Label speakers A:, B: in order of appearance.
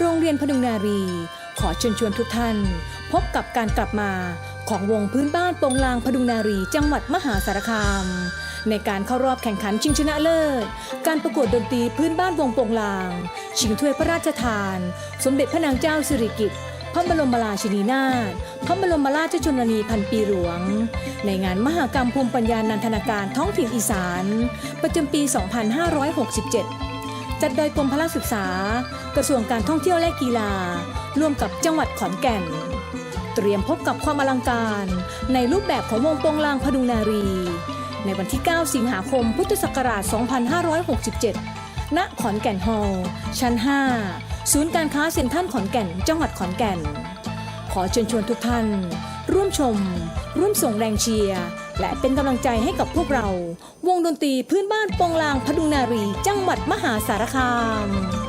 A: โรงเรียนพดุงนารี ขอเชิญชวนทุกท่าน พบกับการกลับมาของวงพื้นบ้านโปงลางพดุงนารีจังหวัดมหาสารคาม ในการเข้ารอบแข่งขันชิงชนะเลิศ การประกวดดนตรีพื้นบ้านวงโปงลาง ชิงถ้วยพระราชทาน สมเด็จพระนางเจ้าสิริกิติ์พระบรมราชินีนาถพระบรมราชชนนีพันปีหลวง ในงานมหากรรมภูมิปัญญานันทนาการท้องถิ่นอีสาน ประจำปี 2567 จัดโดยกรมพละศึกษา กระทรวงการท่องเที่ยวและกีฬา ร่วมกับจังหวัดขอนแก่น เตรียมพบกับความอลังการ ในรูปแบบของวงโปงลางพดุงนารี ในวันที่ 9 สิงหาคม พุทธศักราช 2567 ณ ขอนแก่นฮอลล์ชั้น 5 ศูนย์การค้าเซ็นทรัลขอนแก่น จังหวัดขอนแก่น ขอเชิญชวนทุกท่าน ร่วมชม ร่วมส่งแรงเชียร์ และเป็นกำลังใจให้กับพวกเรา วงดนตรีพื้นบ้านปงลางพดุงนารี จังหวัดมหาสารคาม